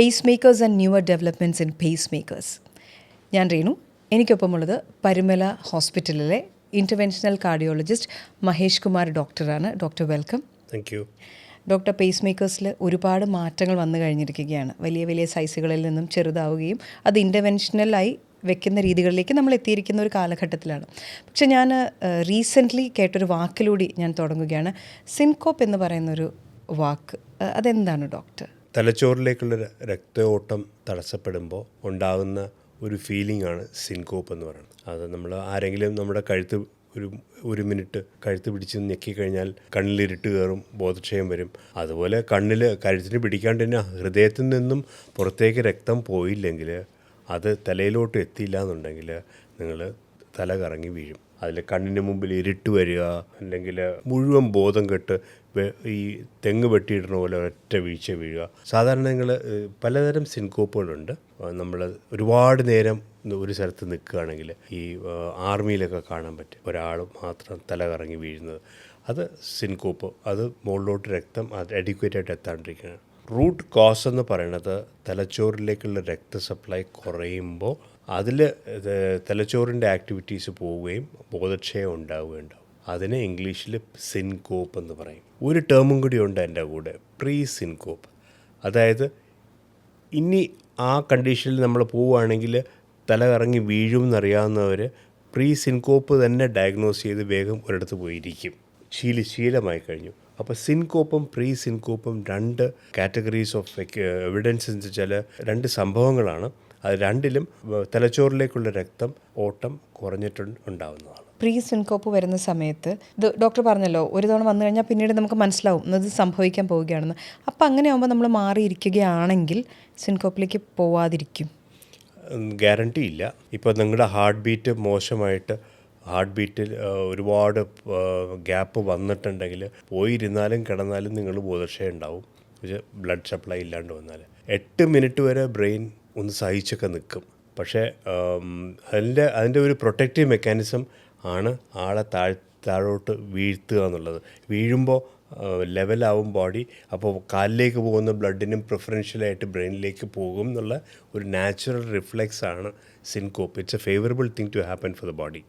Pace makers and newer developments in pace makers ഞാൻ റീനു എനിക്കൊപ്പമുള്ളത് പരുമല ഹോസ്പിറ്റലിലെ interventional cardiologist Mahesh Kumar ഡോക്ടറാണ്. Doctor welcome. Thank you doctor pace മേക്കേഴ്സിൽ ഒരുപാട് മാറ്റങ്ങൾ വന്നു കഴിഞ്ഞിരിക്കുകയാണ്. വലിയ വലിയ സൈസുകളിൽ നിന്നും ചെറുതാവുകയും അത് ഇന്റർവെൻഷനലായി വെക്കുന്ന രീതികളിലേക്ക് നമ്മൾ എത്തിയിരിക്കുന്ന ഒരു കാലഘട്ടത്തിലാണ്. പക്ഷെ ഞാൻ റീസെന്റ്ലി കേട്ടൊരു വാക്കിലൂടെ ഞാൻ തുടങ്ങുകയാണ്. സിൻകോപ്പ് എന്ന് പറയുന്നൊരു വാക്ക്. അതെന്താണ് ഡോക്ടർ? തലച്ചോറിലേക്കുള്ള രക്തയോട്ടം തടസ്സപ്പെടുമ്പോൾ ഉണ്ടാകുന്ന ഒരു ഫീലിംഗ് ആണ് സിൻകോപ്പ് എന്ന് പറയുന്നത്. അത് നമ്മൾ ആരെങ്കിലും നമ്മുടെ കഴുത്ത് ഒരു ഒരു മിനിറ്റ് കഴുത്ത് പിടിച്ച് ഞെക്കിക്കഴിഞ്ഞാൽ കണ്ണിലിരുട്ട് കയറും ബോധക്ഷയം വരും. അതുപോലെ കണ്ണിൽ കഴുത്തിന് പിടിക്കാണ്ട് തന്നെ ഹൃദയത്തിൽ നിന്നും പുറത്തേക്ക് രക്തം പോയില്ലെങ്കിൽ അത് തലയിലോട്ട് എത്തിയില്ല എന്നുണ്ടെങ്കിൽ നിങ്ങൾ തല കറങ്ങി വീഴും. അതിൽ കണ്ണിന് മുമ്പിൽ ഇരുട്ട് വരിക അല്ലെങ്കിൽ മുഴുവൻ ബോധം കെട്ട് ഈ തെങ്ങ് വെട്ടിയിടുന്ന പോലെ ഒറ്റ വീഴ്ച വീഴുക. സാധാരണ നിങ്ങൾ പലതരം സിൻകോപ്പുകളുണ്ട്. നമ്മൾ ഒരുപാട് നേരം ഒരു സ്ഥലത്ത് നിൽക്കുകയാണെങ്കിൽ ഈ ആർമിയിലൊക്കെ കാണാൻ പറ്റും. ഒരാൾ മാത്രം തല കറങ്ങി വീഴുന്നത്. അത് സിൻകോപ്പ്. അത് മുകളിലോട്ട് രക്തം അഡിക്വേറ്റ് ആയിട്ട് എത്താണ്ടിരിക്കുകയാണ്. റൂട്ട് കോസ് എന്ന് പറയുന്നത് തലച്ചോറിലേക്കുള്ള രക്ത സപ്ലൈ കുറയുമ്പോൾ അതിൽ തലച്ചോറിന്റെ ആക്ടിവിറ്റീസ് പോവുകയും ബോധക്ഷയം ഉണ്ടാവുകയും ഉണ്ടാവും അതിനെ ഇംഗ്ലീഷിൽ സിൻകോപ്പ് എന്ന് പറയും. ഒരു ടേമും കൂടി ഉണ്ട് എന്റെ കൂടെ പ്രീ സിൻകോപ്പ് അതായത് ഇനി ആ കണ്ടീഷനിൽ നമ്മൾ പോവുകയാണെങ്കിൽ തല കറങ്ങി വീഴുമെന്നറിയാവുന്നവർ പ്രീ സിൻകോപ്പ് തന്നെ ഡയഗ്നോസ് ചെയ്ത് വേഗം ഒരിടത്ത് പോയിരിക്കും. ശീല ശീലമായി കഴിഞ്ഞു. അപ്പോൾ സിൻകോപ്പും പ്രീ സിൻകോപ്പും രണ്ട് കാറ്റഗറീസ് ഓഫ് എവിഡൻസ് എന്ന് വെച്ചാൽ രണ്ട് സംഭവങ്ങളാണ്. അത് രണ്ടിലും തലച്ചോറിലേക്കുള്ള രക്തം ഓട്ടം കുറഞ്ഞിട്ടുണ്ട് ഉണ്ടാവുന്നതാണ്. പ്രീ സിൻകോപ്പ് വരുന്ന സമയത്ത് ഇത് ഡോക്ടർ പറഞ്ഞല്ലോ ഒരു തവണ വന്നു കഴിഞ്ഞാൽ പിന്നീട് നമുക്ക് മനസ്സിലാവും ഇത് സംഭവിക്കാൻ പോവുകയാണെന്ന്. അപ്പം അങ്ങനെ ആകുമ്പോൾ നമ്മൾ മാറിയിരിക്കുകയാണെങ്കിൽ സിൻകോപ്പിലേക്ക് പോവാതിരിക്കും. ഗ്യാരണ്ടി ഇല്ല. ഇപ്പോൾ നിങ്ങളുടെ ഹാർട്ട് ബീറ്റ് മോശമായിട്ട് ഹാർട്ട് ബീറ്റിൽ ഒരുപാട് ഗ്യാപ്പ് വന്നിട്ടുണ്ടെങ്കിൽ പോയിരുന്നാലും കിടന്നാലും നിങ്ങൾ ബോധക്ഷയം ഉണ്ടാവും. ബ്ലഡ് സപ്ലൈ ഇല്ലാണ്ട് വന്നാൽ എട്ട് മിനിറ്റ് വരെ ബ്രെയിൻ ഒന്ന് സഹിച്ചൊക്കെ നിൽക്കും പക്ഷേ അതിന്റെ അതിന്റെ ഒരു പ്രൊട്ടക്റ്റീവ് മെക്കാനിസം ആണ് ആളെ താഴ് താഴോട്ട് വീഴ്ത്തുക എന്നുള്ളത്. വീഴുമ്പോൾ ലെവലാവും ബോഡി. അപ്പോൾ കാലിലേക്ക് പോകുന്ന ബ്ലഡിനും പ്രിഫറൻഷ്യലായിട്ട് ബ്രെയിനിലേക്ക് പോകും എന്നുള്ള ഒരു നാച്ചുറൽ റിഫ്ലെക്സ് ആണ് syncope. It's a favourable thing to happen for the body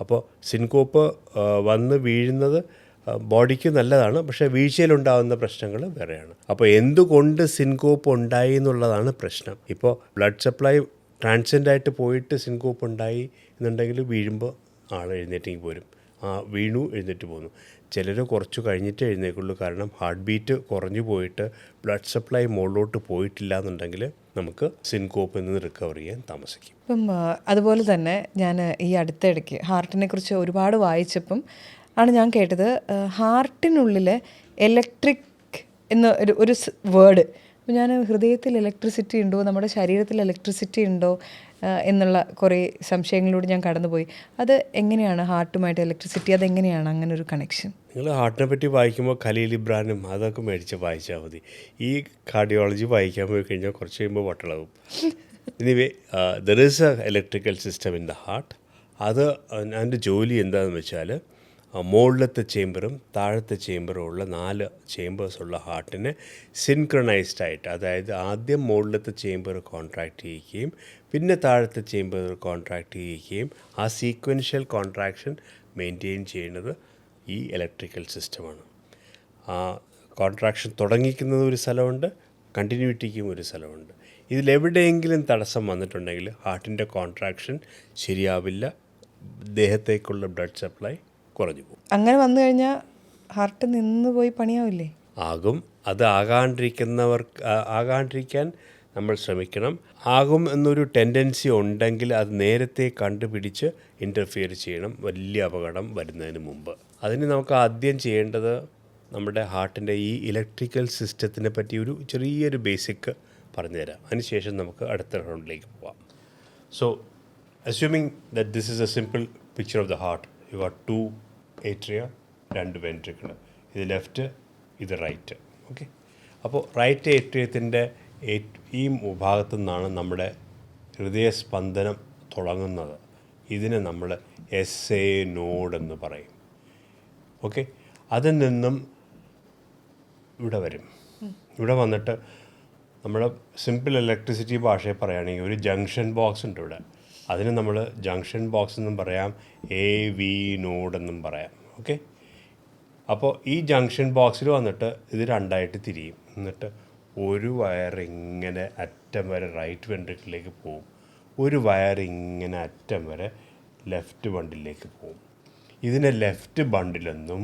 അപ്പോൾ സിൻകോപ്പ് വന്ന് വീഴുന്നത് ബോഡിക്ക് നല്ലതാണ്. പക്ഷേ വീഴ്ചയിലുണ്ടാകുന്ന പ്രശ്നങ്ങൾ വേറെയാണ്. അപ്പോൾ എന്തുകൊണ്ട് സിൻകോപ്പ് ഉണ്ടായി എന്നുള്ളതാണ് പ്രശ്നം. ഇപ്പോൾ ബ്ലഡ് സപ്ലൈ ട്രാൻസെന്റായിട്ട് പോയിട്ട് സിൻകോപ്പ് ഉണ്ടായി എന്നുണ്ടെങ്കിൽ വീഴുമ്പോൾ ആൾ എഴുന്നേറ്റെങ്കിൽ പോരും. ആ വീണു എഴുന്നേറ്റ് പോകുന്നു ചിലർ കുറച്ച് കഴിഞ്ഞിട്ട് എഴുന്നേക്കുള്ളൂ. കാരണം ഹാർട്ട് ബീറ്റ് കുറഞ്ഞു പോയിട്ട് ബ്ലഡ് സപ്ലൈ മുകളിലോട്ട് പോയിട്ടില്ല എന്നുണ്ടെങ്കിൽ നമുക്ക് സിൻകോപ്പിൽ നിന്ന് റിക്കവർ ചെയ്യാൻ താമസിക്കും. ഇപ്പം അതുപോലെ തന്നെ ഞാൻ ഈ അടുത്തിടയ്ക്ക് ഹാർട്ടിനെ കുറിച്ച് ഒരുപാട് വായിച്ചപ്പം ആണ് ഞാൻ കേട്ടത് ഹാർട്ടിനുള്ളിലെ ഇലക്ട്രിക് എന്ന ഒരു ഒരു വേർഡ്. ഞാൻ ഹൃദയത്തിൽ ഇലക്ട്രിസിറ്റി ഉണ്ടോ? നമ്മുടെ ശരീരത്തിൽ ഇലക്ട്രിസിറ്റി ഉണ്ടോ? എന്നുള്ള കുറേ സംശയങ്ങളിലൂടെ ഞാൻ കടന്നുപോയി. അത് എങ്ങനെയാണ് ഹാർട്ടുമായിട്ട് ഇലക്ട്രിസിറ്റി അതെങ്ങനെയാണ് അങ്ങനെ ഒരു കണക്ഷൻ നിങ്ങൾ ഹാർട്ടിനെ പറ്റി വായിക്കുമ്പോൾ ഖലീൽ ഇബ്രാനും അതൊക്കെ മേടിച്ച് വായിച്ചാൽ മതി. ഈ കാർഡിയോളജി വായിക്കാൻ പോയി കഴിഞ്ഞാൽ കുറച്ച് കഴിയുമ്പോൾ വട്ടളവും anyway there is a electrical system in the heart അത് അതിന്റെ ജോലി എന്താണെന്ന് വെച്ചാൽ മുകളിലത്തെ ചേമ്പറും താഴത്തെ ചേമ്പറും ഉള്ള നാല് ചേമ്പേഴ്സ് ഉള്ള ഹാർട്ടിനെ സിൻക്രണൈസ്ഡ് ആയിട്ട് അതായത് ആദ്യം മുകളിലത്തെ ചേമ്പർ കോൺട്രാക്റ്റ് ചെയ്യുകയും പിന്നെ താഴത്തെ ചേമ്പർ കോൺട്രാക്ട് ചെയ്യുകയും ആ സീക്വൻഷ്യൽ കോൺട്രാക്ഷൻ മെയിന്റെയിൻ ചെയ്യുന്നത് ഈ ഇലക്ട്രിക്കൽ സിസ്റ്റമാണ് ആ കോൺട്രാക്ഷൻ തുടങ്ങിക്കുന്നത് ഒരു സ്ഥലമുണ്ട് കണ്ടിന്യൂറ്റിക്കും ഒരു സ്ഥലമുണ്ട്. ഇതിലെവിടെയെങ്കിലും തടസ്സം വന്നിട്ടുണ്ടെങ്കിൽ ഹാർട്ടിന്റെ കോൺട്രാക്ഷൻ ശരിയാവില്ല ദേഹത്തേക്കുള്ള ബ്ലഡ് സപ്ലൈ കുറഞ്ഞു പോകും അങ്ങനെ വന്നു കഴിഞ്ഞാൽ ഹാർട്ട് നിന്ന് പോയി പണിയാവില്ലേ? ആകും. അത് ആകാണ്ടിരിക്കുന്നവർക്ക് ആകാണ്ടിരിക്കാൻ നമ്മൾ ശ്രമിക്കണം. ആകും എന്നൊരു ടെൻഡൻസി ഉണ്ടെങ്കിൽ അത് നേരത്തെ കണ്ടുപിടിച്ച് ഇന്റർഫിയർ ചെയ്യണം. വലിയ അപകടം വരുന്നതിന് മുമ്പ്. അതിന് നമുക്ക് ആദ്യം ചെയ്യേണ്ടത് നമ്മുടെ ഹാർട്ടിന്റെ ഈ ഇലക്ട്രിക്കൽ സിസ്റ്റത്തിനെ പറ്റി ഒരു ചെറിയൊരു ബേസിക് പറഞ്ഞുതരാം. അതിനുശേഷം നമുക്ക് അടുത്ത റൗണ്ടിലേക്ക് പോവാം. So assuming that this is a simple picture of the heart you are two atria രണ്ട് വെൻട്രിക്കിൾ ഇത് ലെഫ്റ്റ് ഇത് റൈറ്റ് ഓക്കെ അപ്പോൾ റൈറ്റ് ഏട്രിയത്തിന്റെ ഈ ഭാഗത്തു നിന്നാണ് നമ്മുടെ ഹൃദയസ്പന്ദനം തുടങ്ങുന്നത്. ഇതിനെ നമ്മൾ എസ് എ നോഡ് എന്ന് പറയും. ഓക്കെ അതിൽ നിന്നും ഇവിടെ വരും. ഇവിടെ വന്നിട്ട് നമ്മുടെ സിമ്പിൾ ഇലക്ട്രിസിറ്റി ഭാഷയിൽ പറയുകയാണെങ്കിൽ ഒരു ജംഗ്ഷൻ ബോക്സ് ഉണ്ട് ഇവിടെ. അതിന് നമ്മൾ ജംഗ്ഷൻ ബോക്സ് എന്നും പറയാം എ വി നോഡ് എന്നും പറയാം. ഓക്കെ അപ്പോൾ ഈ ജംഗ്ഷൻ ബോക്സിൽ വന്നിട്ട് ഇത് രണ്ടായിട്ട് തിരിയും. എന്നിട്ട് ഒരു വയർ ഇങ്ങനെ അറ്റം വരെ റൈറ്റ് വെൻട്രിക്കിലേക്ക് പോകും ഒരു വയർ ഇങ്ങനെ അറ്റം വരെ ലെഫ്റ്റ് ബണ്ടിലേക്ക് പോകും ഇതിനെ ലെഫ്റ്റ് ബണ്ടിലെന്നും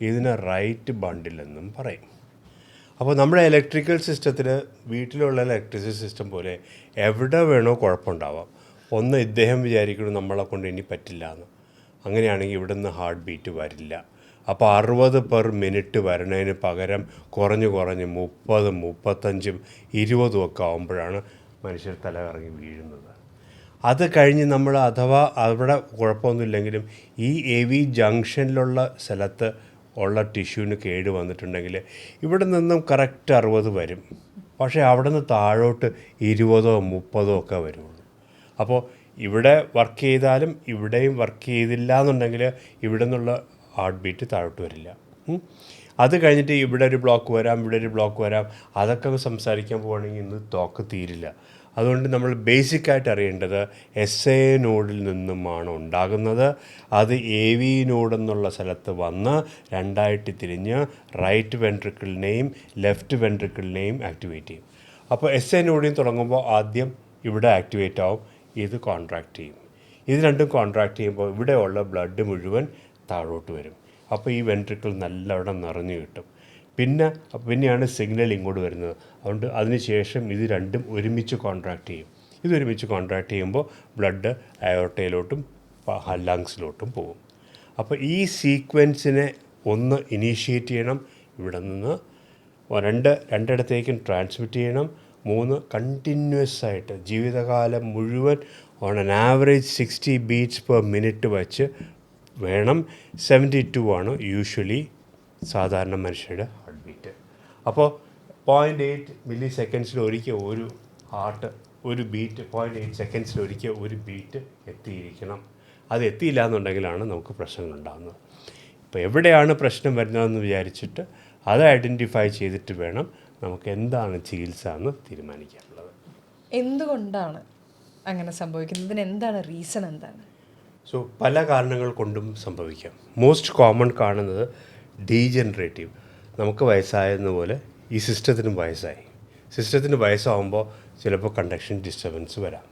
ഇതിനെ റൈറ്റ് ബണ്ടിലെന്നും പറയും. അപ്പോൾ നമ്മുടെ ഇലക്ട്രിക്കൽ സിസ്റ്റത്തിൽ വീട്ടിലുള്ള ഇലക്ട്രിസിറ്റി സിസ്റ്റം പോലെ എവിടെ വേണോ കുഴപ്പമുണ്ടാവാം. ഒന്ന് ഇദ്ദേഹം വിചാരിക്കണം നമ്മളെ കൊണ്ട് ഇനി പറ്റില്ല എന്ന്. അങ്ങനെയാണെങ്കിൽ ഇവിടെ നിന്ന് ഹാർട്ട് ബീറ്റ് വരില്ല. അപ്പോൾ അറുപത് പെർ മിനിറ്റ് വരണതിന് പകരം കുറഞ്ഞ് കുറഞ്ഞ് മുപ്പതും മുപ്പത്തഞ്ചും ഇരുപതും ഒക്കെ ആകുമ്പോഴാണ് മനുഷ്യർ തല കറങ്ങി വീഴുന്നത്. അത് കഴിഞ്ഞ് നമ്മൾ അഥവാ അവിടെ കുഴപ്പമൊന്നുമില്ലെങ്കിലും ഈ എ വി ജംഗ്ഷനിലുള്ള സ്ഥലത്ത് ഉള്ള ടിഷ്യൂവിന് കേട് വന്നിട്ടുണ്ടെങ്കിൽ ഇവിടെ നിന്നും കറക്റ്റ് അറുപത് വരും. പക്ഷേ അവിടെ നിന്ന് താഴോട്ട് ഇരുപതോ മുപ്പതോ ഒക്കെ വരുള്ളൂ. അപ്പോൾ ഇവിടെ വർക്ക് ചെയ്താലും ഇവിടെയും വർക്ക് ചെയ്തില്ല എന്നുണ്ടെങ്കിൽ ഇവിടെ നിന്നുള്ള ഹാർട്ട് ബീറ്റ് താഴോട്ട് വരില്ല. അത് കഴിഞ്ഞിട്ട് ഇവിടെ ഒരു ബ്ലോക്ക് വരാം ഇവിടെ ഒരു ബ്ലോക്ക് വരാം. അതൊക്കെ സംസാരിക്കാൻ പോവുകയാണെങ്കിൽ ഇന്ന് തോക്ക് തീരില്ല. അതുകൊണ്ട് നമ്മൾ ബേസിക്കായിട്ട് അറിയേണ്ടത് എസ് എ നോഡിൽ നിന്നുമാണ് ഉണ്ടാകുന്നത്. അത് എ വി നോഡ് എന്നുള്ള സ്ഥലത്ത് വന്ന് രണ്ടായിട്ട് തിരിഞ്ഞ് റൈറ്റ് വെൻട്രിക്കിളിനെയും ലെഫ്റ്റ് വെൻട്രിക്കിളിനെയും ആക്ടിവേറ്റ് ചെയ്യും. അപ്പോൾ എസ് എ നോഡിൽ തുടങ്ങുമ്പോൾ ആദ്യം ഇവിടെ ആക്ടിവേറ്റ് ആവും. ഇത് കോൺട്രാക്റ്റ് ചെയ്യും. ഇത് രണ്ടും കോൺട്രാക്ട് ചെയ്യുമ്പോൾ ഇവിടെയുള്ള ബ്ലഡ് മുഴുവൻ താഴോട്ട് വരും. അപ്പോൾ ഈ വെൻട്രിക്കിൾ നല്ലവണ്ണം നിറഞ്ഞു കിട്ടും. പിന്നെ പിന്നെയാണ് സിഗ്നൽ ഇങ്ങോട്ട് വരുന്നത്. അതുകൊണ്ട് അതിനുശേഷം ഇത് രണ്ടും ഒരുമിച്ച് കോൺട്രാക്ട് ചെയ്യും. ഇത് ഒരുമിച്ച് കോൺട്രാക്ട് ചെയ്യുമ്പോൾ ബ്ലഡ് അയോട്ടയിലോട്ടും ലങ്സിലോട്ടും പോകും. അപ്പോൾ ഈ സീക്വൻസിനെ ഒന്ന് ഇനീഷ്യേറ്റ് ചെയ്യണം. ഇവിടെ നിന്ന് രണ്ട് രണ്ടിടത്തേക്കും ട്രാൻസ്മിറ്റ് ചെയ്യണം. മൂന്ന് കണ്ടിന്യൂസ് ആയിട്ട് ജീവിതകാലം മുഴുവൻ on an average sixty beats per minute വച്ച് വേണം സെവന്റി ടു ആണ് യൂഷ്വലി സാധാരണ മനുഷ്യരുടെ ഹാർട്ട് ബീറ്റ് അപ്പോൾ പോയിന്റ് എയ്റ്റ് മില്ലി സെക്കൻഡ്സിൽ ഒരിക്കൽ ഒരു ഹാർട്ട് ഒരു ബീറ്റ് പോയിന്റ് എയ്റ്റ് സെക്കൻഡ്സിൽ ഒരിക്കൽ ഒരു ബീറ്റ് എത്തിയിരിക്കണം. അത് എത്തിയില്ല എന്നുണ്ടെങ്കിലാണ് നമുക്ക് പ്രശ്നങ്ങൾ ഉണ്ടാകുന്നത് ഇപ്പോൾ എവിടെയാണ് പ്രശ്നം വരുന്നതെന്ന് വിചാരിച്ചിട്ട് അത് ഐഡന്റിഫൈ ചെയ്തിട്ട് വേണം നമുക്ക് എന്താണ് ചികിത്സ എന്ന് തീരുമാനിക്കാനുള്ളത്? എന്തുകൊണ്ടാണ് അങ്ങനെ സംഭവിക്കുന്നതിന് എന്താണ് റീസൺ എന്താണ്? സോ പല കാരണങ്ങൾ കൊണ്ടും സംഭവിക്കാം. മോസ്റ്റ് കോമൺ കാണുന്നത് ഡീജനറേറ്റീവ് നമുക്ക് വയസ്സായതുപോലെ പോലെ ഈ സിസ്റ്റത്തിനും വയസ്സായി. സിസ്റ്റത്തിന് വയസ്സാകുമ്പോൾ ചിലപ്പോൾ കണ്ടക്ഷൻ ഡിസ്റ്റർബൻസ് വരാം.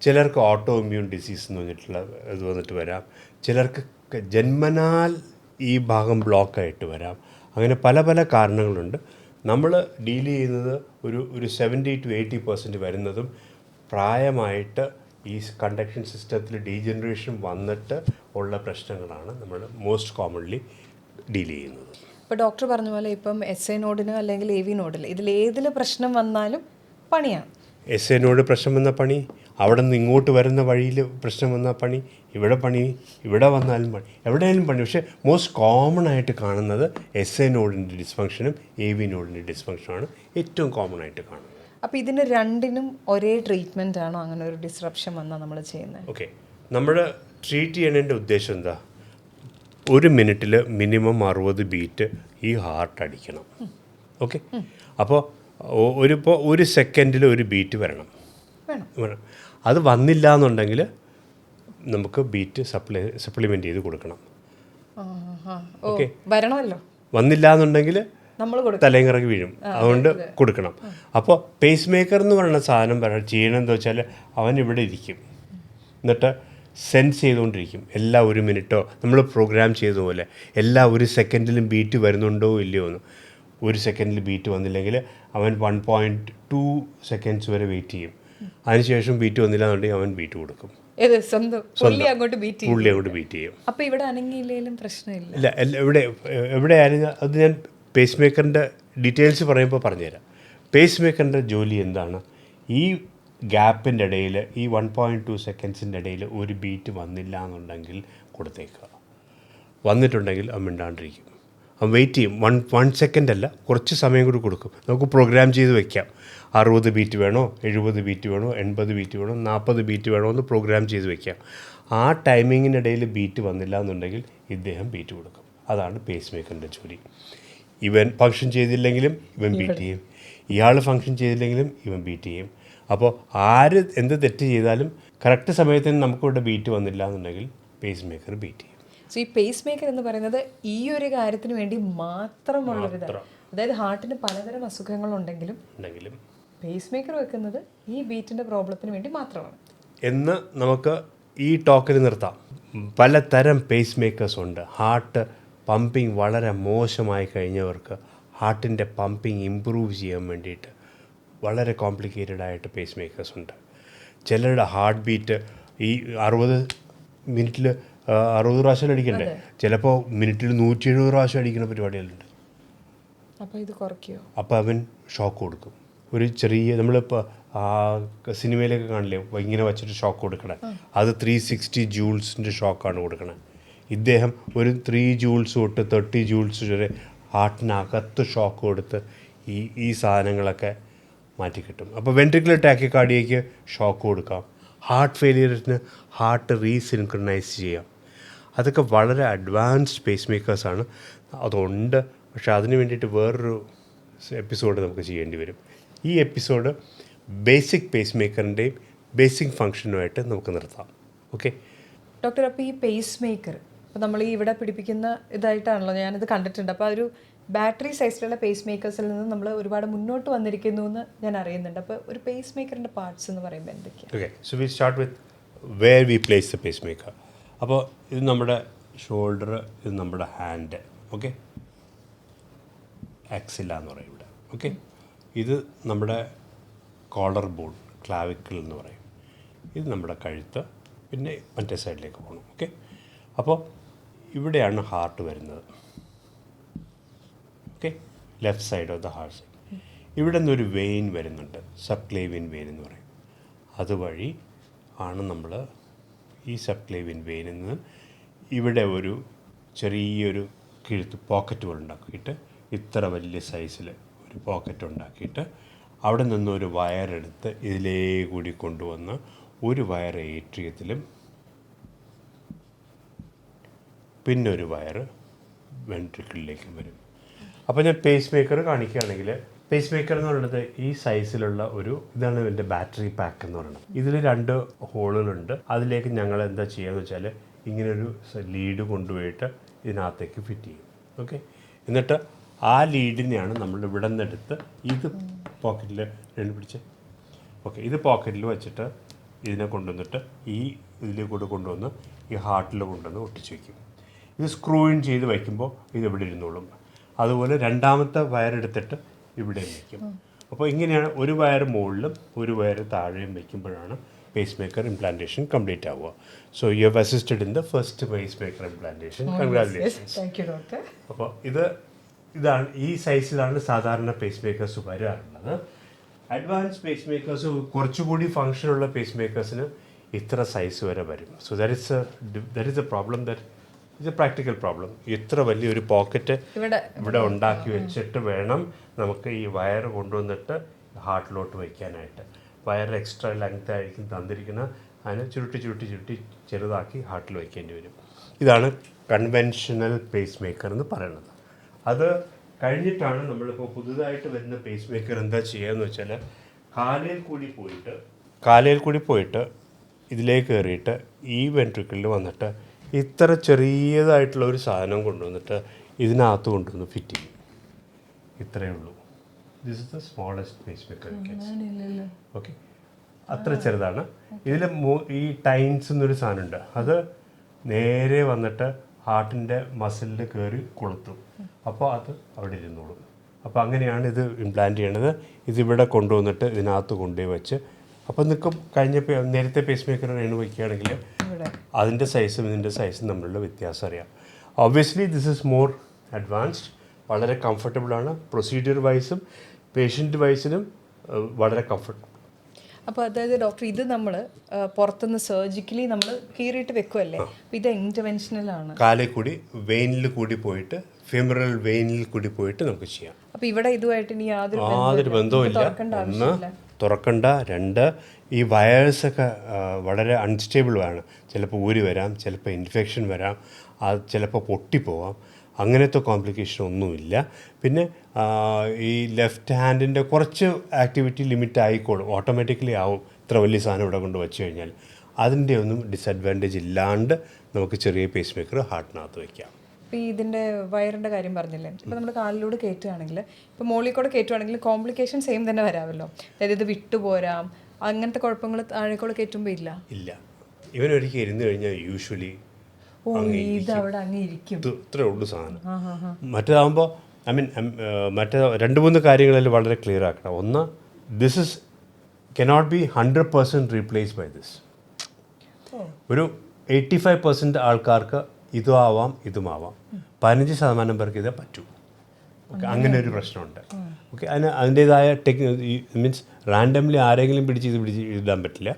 ചിലർക്ക് ഓട്ടോ ഇമ്മ്യൂൺ ഡിസീസ് എന്ന് പറഞ്ഞിട്ടുള്ള ഇത് വന്നിട്ട് വരാം. ചിലർക്ക് ജന്മനാൽ ഈ ഭാഗം ബ്ലോക്കായിട്ട് വരാം. അങ്ങനെ പല പല കാരണങ്ങളുണ്ട്. നമ്മൾ ഡീൽ ചെയ്യുന്നത് ഒരു ഒരു സെവന്റി ടു എയ്റ്റി പെർസെന്റ് വരുന്നതും പ്രായമായിട്ട് ഈ കണ്ടക്ഷൻ സിസ്റ്റത്തിൽ ഡീജനറേഷൻ വന്നിട്ട് ഉള്ള പ്രശ്നങ്ങളാണ് നമ്മൾ മോസ്റ്റ് കോമൺലി ഡീൽ ചെയ്യുന്നത്. ഇപ്പോൾ ഡോക്ടർ പറഞ്ഞ പോലെ ഇപ്പം എസ് എ നോഡിന് അല്ലെങ്കിൽ എ വി നോഡിൽ ഇതിൽ ഏതിൽ പ്രശ്നം വന്നാലും പണിയാണ് എസ് എ നോഡ് പ്രശ്നം വന്ന പണി അവിടെ നിന്ന് ഇങ്ങോട്ട് വരുന്ന വഴിയിൽ പ്രശ്നം വന്നാൽ പണി ഇവിടെ പണി ഇവിടെ വന്നാലും പണി എവിടെയാലും പണി. പക്ഷേ മോസ്റ്റ് കോമൺ ആയിട്ട് കാണുന്നത് എസ് എ നോഡിന്റെ ഡിസ്ഫങ്ഷനും എ വി നോഡിന്റെ ഡിസ്ഫങ്ഷനുമാണ് ഏറ്റവും കോമൺ ആയിട്ട് കാണുന്നത്. അപ്പോൾ ഇതിന് രണ്ടിനും ഒരേ ട്രീറ്റ്മെന്റ് ആണോ അങ്ങനെ ഒരു ഡിസ്റപ്ഷൻ വന്നാൽ നമ്മൾ ചെയ്യുന്നത്? ഓക്കെ നമ്മൾ ട്രീറ്റ് ചെയ്യണതിന്റെ ഉദ്ദേശം എന്താ? ഒരു മിനിറ്റിൽ മിനിമം അറുപത് ബീറ്റ് ഈ ഹാർട്ട് അടിക്കണം. ഓക്കെ അപ്പോൾ ഒരു ഇപ്പോൾ ഒരു സെക്കൻഡിൽ ഒരു ബീറ്റ് വരണം. വേണം. അത് വന്നില്ല എന്നുണ്ടെങ്കിൽ നമുക്ക് ബീറ്റ് സപ്ലി സപ്ലിമെന്റ് ചെയ്ത് കൊടുക്കണം. ഓക്കെ. വരണമല്ലോ. വന്നില്ല എന്നുണ്ടെങ്കിൽ തലയും കറങ്ങി വീഴും. അതുകൊണ്ട് കൊടുക്കണം. അപ്പോൾ പേസ് മേക്കർ എന്ന് പറയുന്ന സാധനം പറയാൻ ചെയ്യണം എന്താ വെച്ചാൽ അവൻ ഇവിടെ ഇരിക്കും. എന്നിട്ട് സെൻസ് ചെയ്തുകൊണ്ടിരിക്കും. എല്ലാ ഒരു മിനിറ്റോ നമ്മൾ പ്രോഗ്രാം ചെയ്തതുപോലെ പോലെ. എല്ലാ ഒരു സെക്കൻഡിലും ബീറ്റ് വരുന്നുണ്ടോ ഇല്ലയോ എന്ന്. ഒരു സെക്കൻഡിൽ ബീറ്റ് വന്നില്ലെങ്കിൽ അവൻ വൺ പോയിന്റ് ടു സെക്കൻഡ്സ് വരെ വെയിറ്റ് ചെയ്യും. അതിനുശേഷം ബീറ്റ് വന്നില്ല എന്നുണ്ടെങ്കിൽ അവൻ ബീറ്റ് കൊടുക്കും. പുള്ളി അങ്ങോട്ട് ബീറ്റ് ചെയ്യും. അപ്പോൾ ഇവിടെ അനങ്ങിയില്ലെങ്കിലും പ്രശ്നമില്ല. ഇല്ല എവിടെ എവിടെ അത് ഞാൻ പേസ് മേക്കറിന്റെ ഡീറ്റെയിൽസ് പറയുമ്പോൾ പറഞ്ഞുതരാം. പേസ് മേക്കറിന്റെ ജോലി എന്താണ്? ഈ ഗ്യാപ്പിന്റെ ഇടയിൽ ഈ വൺ പോയിന്റ് ടു സെക്കൻഡ്സിന്റെ ഇടയിൽ ഒരു ബീറ്റ് വന്നില്ല എന്നുണ്ടെങ്കിൽ കൊടുത്തേക്കുക. വന്നിട്ടുണ്ടെങ്കിൽ അവൻ മിണ്ടാണ്ടിരിക്കും. അവൻ വെയിറ്റ് ചെയ്യും. വൺ വൺ സെക്കൻഡ് അല്ല കുറച്ച് സമയം കൂടി കൊടുക്കും. നമുക്ക് പ്രോഗ്രാം ചെയ്ത് വെക്കാം. അറുപത് ബീറ്റ് വേണോ എഴുപത് ബീറ്റ് വേണോ എൺപത് ബീറ്റ് വേണോ നാൽപ്പത് ബീറ്റ് വേണോ എന്ന് പ്രോഗ്രാം ചെയ്ത് വെക്കാം ആ ടൈമിങ്ങിനിടയിൽ ബീറ്റ് വന്നില്ല എന്നുണ്ടെങ്കിൽ ഇദ്ദേഹം ബീറ്റ് കൊടുക്കും. അതാണ് പേസ് മേക്കറിന്റെ ജോലി. ഇവൻ ഫങ്ഷൻ ചെയ്തില്ലെങ്കിലും ഇവൻ ബീറ്റ് ചെയ്യും. ഇയാൾ ഫങ്ഷൻ ചെയ്തില്ലെങ്കിലും ഇവൻ ബീറ്റ് ചെയ്യും. അപ്പോൾ ആര് എന്ത് തെറ്റ് ചെയ്താലും കറക്റ്റ് സമയത്തിന് നമുക്കിവിടെ ബീറ്റ് വന്നില്ല എന്നുണ്ടെങ്കിൽ പേസ് മേക്കർ ബീറ്റ് ചെയ്യും. സോ ഈ പേസ് മേക്കർ എന്ന് പറയുന്നത് ഈ ഒരു കാര്യത്തിന് വേണ്ടി മാത്രമുള്ളൊരു അതായത് ഹാർട്ടിന് പലതരം അസുഖങ്ങളുണ്ടെങ്കിലും ഉണ്ടെങ്കിലും പേസ് മേക്കർ വെക്കുന്നത് ഈ ബീറ്റിന്റെ പ്രോബ്ലത്തിന് വേണ്ടി മാത്രമാണ്. എന്ന് നമുക്ക് ഈ ടോക്കിൽ നിർത്താം. പലതരം പേസ് മേക്കേഴ്സ് ഉണ്ട്. ഹാർട്ട് പമ്പിങ് വളരെ മോശമായി കഴിഞ്ഞവർക്ക് ഹാർട്ടിന്റെ പമ്പിങ് ഇമ്പ്രൂവ് ചെയ്യാൻ വേണ്ടിയിട്ട് വളരെ കോംപ്ലിക്കേറ്റഡ് ആയിട്ട് പേസ് മേക്കേഴ്സ് ഉണ്ട്. ചിലരുടെ ഹാർട്ട് ബീറ്റ് ഈ അറുപത് മിനിറ്റിൽ അറുപത് പ്രാവശ്യം അടിക്കണ്ടേ? ചിലപ്പോൾ മിനിറ്റിൽ നൂറ്റി എഴുപത് പ്രാവശ്യം അടിക്കുന്ന പരിപാടികളുണ്ട്. അപ്പോൾ ഇത് കുറയ്ക്കുമോ അപ്പോൾ അവൻ ഷോക്ക് കൊടുക്കും. ഒരു ചെറിയ നമ്മളിപ്പോൾ ആ സിനിമയിലൊക്കെ കാണില്ലേ ഇങ്ങനെ വെച്ചിട്ട് ഷോക്ക് കൊടുക്കണേ. അത് ത്രീ സിക്സ്റ്റി ജൂൾസിന്റെ ഷോക്കാണ് കൊടുക്കണേ. ഇദ്ദേഹം ഒരു ത്രീ ജൂൾസ് തൊട്ട് തേർട്ടി ജൂൾസ് വരെ ഹാർട്ടിനകത്ത് ഷോക്ക് കൊടുത്ത് ഈ ഈ സാധനങ്ങളൊക്കെ മാറ്റി കിട്ടും. അപ്പോൾ വെൻട്രിക്കുലർ ടാക്കിക്കാർഡിയയ്ക്ക് ഷോക്ക് കൊടുക്കാം. ഹാർട്ട് ഫെയിലിയറിന് ഹാർട്ട് റീസിൻക്രണൈസ് ചെയ്യാം. അതൊക്കെ വളരെ അഡ്വാൻസ്ഡ് പേസ് മേക്കേഴ്സാണ് അതുണ്ട്. പക്ഷെ അതിന് വേണ്ടിയിട്ട് വേറൊരു എപ്പിസോഡ് നമുക്ക് ചെയ്യേണ്ടി വരും. ഈ എപ്പിസോഡ് ബേസിക് പേസ് മേക്കറിന്റെയും ബേസിക് ഫങ്ഷനുമായിട്ട് നമുക്ക് നിർത്താം. ഓക്കെ ഡോക്ടർ അപ്പോൾ ഈ പേസ് മേക്കർ അപ്പോൾ നമ്മൾ ഈ ഇവിടെ പിടിപ്പിക്കുന്ന ഇതായിട്ടാണല്ലോ ഞാനിത് കണ്ടിട്ടുണ്ട്. അപ്പോൾ ഒരു ബാറ്ററി സൈസിലുള്ള പേസ് മേക്കേഴ്സിൽ നിന്ന് നമ്മൾ ഒരുപാട് മുന്നോട്ട് വന്നിരിക്കുന്നു എന്ന് ഞാൻ അറിയുന്നുണ്ട്. അപ്പോൾ ഒരു പേസ് മേക്കറിന്റെ പാർട്സ് എന്ന് പറയുമ്പോൾ എന്തൊക്കെയാണ് okay so we start with where we place the pacemaker അപ്പോൾ ഇത് നമ്മുടെ ഷോൾഡർ ഇത് നമ്മുടെ ഹാൻഡ് ഓക്കെ ആക്സില എന്ന് പറയും ഇവിടെ. ഓക്കെ ഇത് നമ്മുടെ കോളർ ബോൺ ക്ലാവിക്കിൾ എന്ന് പറയും. ഇത് നമ്മുടെ കഴുത്ത് പിന്നെ മറ്റേ സൈഡിലേക്ക് പോകണം. ഓക്കെ? അപ്പോൾ ഇവിടെയാണ് ഹാർട്ട് വരുന്നത്. Okay? Left side of the heart ഇവിടെ നിന്നൊരു വെയിൻ വരുന്നുണ്ട് സബ്ക്ലേവിൻ വെയിൻ എന്ന് പറയും. അതുവഴി ആണ് നമ്മൾ ഈ സബ്ക്ലേവിൻ വെയിനിൽ നിന്ന് ഇവിടെ ഒരു ചെറിയൊരു കിഴുത്ത് പോക്കറ്റ് പോലെ ഉണ്ടാക്കിയിട്ട് ഇത്ര വലിയ സൈസിൽ ഒരു പോക്കറ്റ് ഉണ്ടാക്കിയിട്ട് അവിടെ നിന്ന് ഒരു വയറെടുത്ത് ഇതിലേ കൂടി കൊണ്ടുവന്ന് ഒരു വയർ ഏട്രിയത്തിലും പിന്നൊരു വയറ് വെൻട്രിക്കിളിലേക്കും വരും. അപ്പോൾ ഞാൻ പേസ് മേക്കർ കാണിക്കുകയാണെങ്കിൽ പേസ് മേക്കർ എന്ന് പറയുന്നത് ഈ സൈസിലുള്ള ഒരു ഇതാണ് ഇതിന്റെ ബാറ്ററി പാക്ക് എന്ന് പറയുന്നത്. ഇതിൽ രണ്ട് ഹോളുകളുണ്ട് അതിലേക്ക് ഞങ്ങൾ എന്താ ചെയ്യുകയെന്ന് വെച്ചാൽ ഇങ്ങനൊരു ലീഡ് കൊണ്ടുപോയിട്ട് ഇതിനകത്തേക്ക് ഫിറ്റ് ചെയ്യും. ഓക്കെ എന്നിട്ട് ആ ലീഡിനെയാണ് നമ്മൾ ഇവിടെ നിന്നെടുത്ത് ഇത് പോക്കറ്റിൽ രണ്ട് പിടിച്ച്. ഓക്കെ ഇത് പോക്കറ്റിൽ വെച്ചിട്ട് ഇതിനെ കൊണ്ടുവന്നിട്ട് ഈ ഇതിൽ കൂടെ കൊണ്ടുവന്ന് ഈ ഹാർട്ടിൽ കൊണ്ടുവന്ന് ഒട്ടിച്ച് വയ്ക്കും ഇത് സ്ക്രൂ ഇൻ ചെയ്ത് വയ്ക്കുമ്പോൾ ഇത് ഇവിടെ ഇരുന്നോളും. അതുപോലെ രണ്ടാമത്തെ വയർ എടുത്തിട്ട് ഇവിടെ വയ്ക്കും അപ്പോൾ ഇങ്ങനെയാണ് ഒരു വയർ മുകളിലും ഒരു വയർ താഴെയും വയ്ക്കുമ്പോഴാണ് പേസ് മേക്കർ ഇംപ്ലാന്റേഷൻ കംപ്ലീറ്റ് ആവുക so you have assisted in the first pacemaker implantation congratulations doctor അപ്പോൾ ഇത് ഇതാണ് ഈ സൈസിലാണ് സാധാരണ പേസ് മേക്കേഴ്സ് വരാറുള്ളത്. അഡ്വാൻസ് പേസ് മേക്കേഴ്സ് കുറച്ചുകൂടി ഫങ്ഷനുള്ള പേസ് മേക്കേഴ്സിന് ഇത്ര സൈസ് വരെ വരും. So there is there is a problem is a practical problem ഇത്ര വലിയൊരു പോക്കറ്റ് ഇവിടെ ഇവിടെ ഉണ്ടാക്കി വെച്ചിട്ട് വേണം നമുക്ക് ഈ വയർ കൊണ്ടുവന്നിട്ട് ഹാർട്ടിലോട്ട് വയ്ക്കാനായിട്ട് വയർ എക്സ്ട്രാ ലെങ്ത് ആയിരിക്കും തന്നിരിക്കുന്ന അതിനെ ചുരുട്ടി ചുരുട്ടി ചുരുട്ടി ചെറുതാക്കി ഹാർട്ടിൽ വയ്ക്കേണ്ടി വരും. ഇതാണ് കൺവെൻഷനൽ പേസ് മേക്കർ എന്ന് പറയുന്നത്. അത് കഴിഞ്ഞിട്ടാണ് നമ്മളിപ്പോൾ പുതുതായിട്ട് വരുന്ന പേസ് മേക്കർ എന്താ ചെയ്യുകയെന്ന് വെച്ചാൽ കാലയിൽ കൂടി പോയിട്ട് കാലയിൽ കൂടി പോയിട്ട് ഇതിലേക്ക് കയറിയിട്ട് ഈ വെൻട്രിക്കിളിൽ വന്നിട്ട് ഇത്ര ചെറിയതായിട്ടുള്ള ഒരു സാധനം കൊണ്ടുവന്നിട്ട് ഇതിനകത്ത് കൊണ്ടുവന്ന് ഫിറ്റ് ചെയ്യും. ഇത്രയേ ഉള്ളൂ. This is the smallest pacemaker okay അത്ര ചെറുതാണ്. ഇതിൽ ഈ ടൈൻസ് എന്നൊരു സാധനമുണ്ട്. അത് നേരെ വന്നിട്ട് ഹാർട്ടിന്റെ മസിലിൽ കയറി കൊളുത്തും. അപ്പോൾ അത് അവിടെ ഇരുന്നോളും. അപ്പോൾ അങ്ങനെയാണ് ഇത് ഇംപ്ലാന്റ് ചെയ്യണത്. ഇതിവിടെ കൊണ്ടുവന്നിട്ട് ഇതിനകത്ത് കൊണ്ടുപോയി വെച്ച് അപ്പോൾ നിൽക്കും കഴിഞ്ഞ പേ- നേരത്തെ പേസ് മേക്കർ രേണു വയ്ക്കുകയാണെങ്കിൽ അതിന്റെ സൈസും ഇതിന്റെ സൈസും തമ്മിലുള്ള വ്യത്യാസം അറിയാം. Obviously this is more advanced വളരെ കംഫർട്ടബിളാണ് പ്രൊസീജിയർ വൈസും പേഷ്യന്റ് വൈസിനും വളരെ കംഫർട്ട് അപ്പോൾ അതായത് ഡോക്ടർ ഇത് നമ്മൾ പുറത്തുനിന്ന് സർജിക്കലി നമ്മൾ കീറിയിട്ട് വെക്കുമല്ലേ ഇത് ഇന്റർവെൻഷനൽ ആണ്. കാലിൽ കൂടി വെയിനിൽ കൂടി പോയിട്ട് ഫെമറൽ വെയിനിൽ കൂടി പോയിട്ട് നമുക്ക് ചെയ്യാം. അപ്പോൾ ഇവിടെ ഇതുമായിട്ട് ഇനി യാതൊരു യാതൊരു ബന്ധവുമില്ല ഒന്ന് തുറക്കണ്ട. രണ്ട് ഈ വയേഴ്സൊക്കെ വളരെ അൺസ്റ്റേബിൾ ആണ്. ചിലപ്പോൾ ഊരി വരാം ചിലപ്പോൾ ഇൻഫെക്ഷൻ വരാം അത് ചിലപ്പോൾ പൊട്ടിപ്പോവാം. അങ്ങനത്തെ കോംപ്ലിക്കേഷൻ ഒന്നുമില്ല. പിന്നെ ഈ ലെഫ്റ്റ് ഹാൻഡിന്റെ കുറച്ച് ആക്ടിവിറ്റി ലിമിറ്റ് ആയിക്കോളും. ഓട്ടോമാറ്റിക്കലി ആവും. ഇത്ര വലിയ സാധനം ഇവിടെ കൊണ്ട് വെച്ച് കഴിഞ്ഞാൽ. അതിന്റെ ഒന്നും ഡിസഡ്വാന്റേജ് ഇല്ലാണ്ട് നമുക്ക് ചെറിയ പേസ് മേക്കർ ഹാർട്ടിനകത്ത് വയ്ക്കാം ഇപ്പോൾ ഈ ഇതിന്റെ വയറിന്റെ കാര്യം പറഞ്ഞില്ലേ? ഇപ്പോൾ നമ്മൾ കാലിലൂടെ കയറ്റുകയാണെങ്കിൽ ഇപ്പോൾ മോളിൽ കൂടെ കയറ്റുകയാണെങ്കിൽ കോംപ്ലിക്കേഷൻ സെയിം തന്നെ വരാമല്ലോ. അതായത് ഇത് വിട്ടുപോരാം അങ്ങനത്തെ കുഴപ്പങ്ങൾ താഴേക്കോടെ കയറ്റുമ്പോൾ ഇല്ല? ഇല്ല. ഇവൻ ഒരിക്കൽ ഇരുന്ന് കഴിഞ്ഞാൽ യൂഷ്വലി ഓ ഇത് അവിടെ അങ്ങ് ഇരിക്കും. ഇത്രേ ഉള്ളൂ സാധനം. മറ്റേതാകുമ്പോൾ ഐ മീൻ മറ്റേ രണ്ട് മൂന്ന് കാര്യങ്ങളിൽ വളരെ ക്ലിയർ ആക്കണം. ഒന്ന് this is cannot be hundred percent replace by this ഒരു എയ്റ്റി ഫൈവ് പെർസെന്റ് ആൾക്കാർക്ക് ഇതും ആവാം ഇതുമാവാം. പതിനഞ്ച് ശതമാനം പേർക്ക് ഇതേ പറ്റൂ. ഓക്കെ അങ്ങനെ ഒരു പ്രശ്നമുണ്ട്. ഓക്കെ അതിന് അതിന്റേതായ ടെക് മീൻസ് റാൻഡംലി ആരെങ്കിലും പിടിച്ച് ഇത് പിടിച്ച് ഇടാൻ പറ്റില്ല.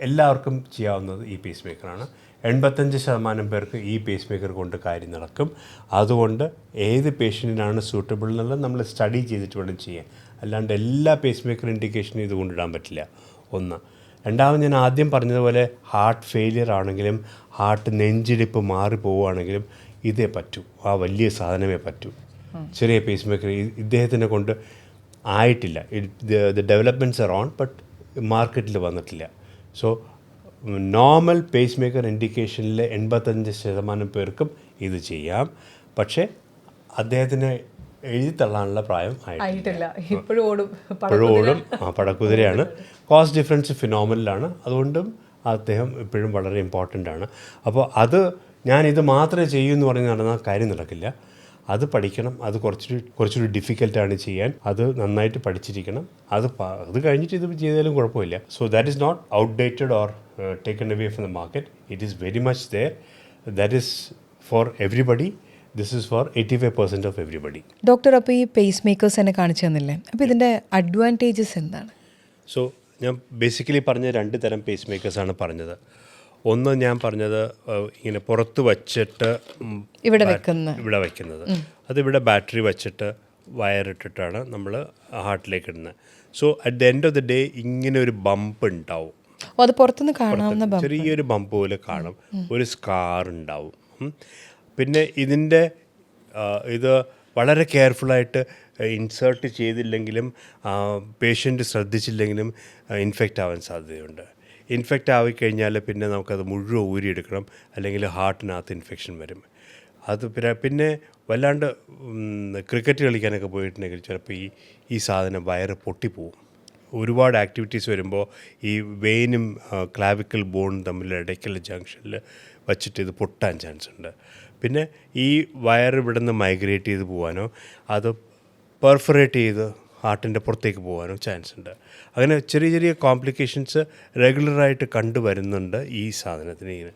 എല്ലാവർക്കും ചെയ്യാവുന്നത് ഈ പേസ് മേക്കറാണ് എൺപത്തഞ്ച് ശതമാനം പേർക്ക് ഈ പേസ് മേക്കർ കൊണ്ട് കാര്യം നടക്കും. അതുകൊണ്ട് ഏത് പേഷ്യന്റിനാണ് സൂട്ടബിൾ എന്നുള്ളത് നമ്മൾ സ്റ്റഡി ചെയ്തിട്ട് വേണം ചെയ്യാൻ. അല്ലാണ്ട് എല്ലാ പേസ് മേക്കർ ഇൻഡിക്കേഷനും ഇത് കൊണ്ടിടാൻ പറ്റില്ല. ഒന്ന്. രണ്ടാമത് ഞാൻ ആദ്യം പറഞ്ഞതുപോലെ ഹാർട്ട് ഫെയിലിയർ ആണെങ്കിലും ഹാർട്ട് നെഞ്ചിടിപ്പ് മാറി പോവുകയാണെങ്കിലും ഇതേ പറ്റൂ. ആ വലിയ സാധനമേ പറ്റൂ. ചെറിയ പേസ് മേക്കർ ഇദ്ദേഹത്തിനെ കൊണ്ട് ആയിട്ടില്ല. The developments are on but മാർക്കറ്റിൽ വന്നിട്ടില്ല. സോ നോർമൽ പേസ് മേക്കർ ഇൻഡിക്കേഷനിലെ എൺപത്തഞ്ച് ശതമാനം പേർക്കും ഇത് ചെയ്യാം. പക്ഷേ അദ്ദേഹത്തിന് എഴുതി തള്ളാനുള്ള പ്രായം ആയിട്ടില്ല. ഇപ്പോഴും ഓടും. ആ പടക്കുതിരയാണ്. കോസ്റ്റ് ഡിഫറൻസ് ഫിനോമിനലാണ് അതുകൊണ്ടും അദ്ദേഹം ഇപ്പോഴും വളരെ ഇമ്പോർട്ടന്റ് ആണ്. അപ്പോൾ അത് ഞാൻ ഇത് മാത്രമേ ചെയ്യൂ എന്ന് പറഞ്ഞ് നടന്ന കാര്യം നടക്കില്ല. അത് പഠിക്കണം. അത് കുറച്ചൊരു കുറച്ചൊരു ഡിഫിക്കൽട്ടാണ് ചെയ്യാൻ. അത് നന്നായിട്ട് പഠിച്ചിരിക്കണം. അത് അത് കഴിഞ്ഞിട്ട് ഇത് ചെയ്താലും കുഴപ്പമില്ല. So that is not outdated or taken away from the market. It is very much there. That is for everybody. This is for eighty five percent of everybody doctor അപ്പോൾ ഈ പേസ് മേക്കേഴ്സ് എന്നെ കാണിച്ചു തന്നില്ലേ? അപ്പോൾ ഇതിന്റെ advantages എന്താണ്? So ഞാൻ basically പറഞ്ഞ രണ്ട് തരം പേസ് മേക്കേഴ്സാണ് പറഞ്ഞത്. ഒന്ന് ഞാൻ പറഞ്ഞത് ഏഹ്, ഇങ്ങനെ പുറത്ത് വച്ചിട്ട് ഇവിടെ വെക്കുന്ന ഇവിടെ വയ്ക്കുന്നത് അതിവിടെ ബാറ്ററി വച്ചിട്ട് വയറിട്ടിട്ടാണ് നമ്മൾ ഹാർട്ടിലേക്ക് ഇടുന്നത്. So at the end of the day ഇങ്ങനെ ഒരു ബമ്പ് ഉണ്ടാവും. അത് പുറത്തുനിന്ന് കാണാവുന്ന ബം ചെറിയൊരു ബമ്പ് പോലെ കാണും. ഒരു സ്കാർ ഉണ്ടാവും. പിന്നെ ഇതിന്റെ ഇത് വളരെ കെയർഫുള്ളായിട്ട് ഇൻസേർട്ട് ചെയ്തില്ലെങ്കിലും പേഷ്യന്റ് ശ്രദ്ധിച്ചില്ലെങ്കിലും ഇൻഫെക്റ്റ് ആവാൻ സാധ്യതയുണ്ട്. ഇൻഫെക്റ്റ് ആയിക്കഴിഞ്ഞാൽ പിന്നെ നമുക്കത് മുഴുവൻ ഊരിയെടുക്കണം. അല്ലെങ്കിൽ ഹാർട്ടിനകത്ത് ഇൻഫെക്ഷൻ വരും. അത് പിന്നെ പിന്നെ വല്ലാണ്ട് ക്രിക്കറ്റ് കളിക്കാനൊക്കെ പോയിട്ടുണ്ടെങ്കിൽ ചിലപ്പോൾ ഈ ഈ സാധനം വയറ് പൊട്ടിപ്പോവും. ഒരുപാട് ആക്ടിവിറ്റീസ് വരുമ്പോൾ ഈ വെയിനും ക്ലാവിക്കൽ ബോണും തമ്മിൽ ഇടയ്ക്കുള്ള ജംഗ്ഷനിൽ വച്ചിട്ട് ഇത് പൊട്ടാൻ ചാൻസ് ഉണ്ട്. പിന്നെ ഈ വയർ ഇവിടെ നിന്ന് മൈഗ്രേറ്റ് ചെയ്ത് പോകാനോ അത് പെർഫറേറ്റ് ചെയ്ത് ഹാർട്ടിന്റെ പുറത്തേക്ക് പോകാനോ ചാൻസ് ഉണ്ട്. അങ്ങനെ ചെറിയ ചെറിയ കോംപ്ലിക്കേഷൻസ് റെഗുലറായിട്ട് കണ്ടുവരുന്നുണ്ട് ഈ സാധനത്തിന് ഇങ്ങനെ.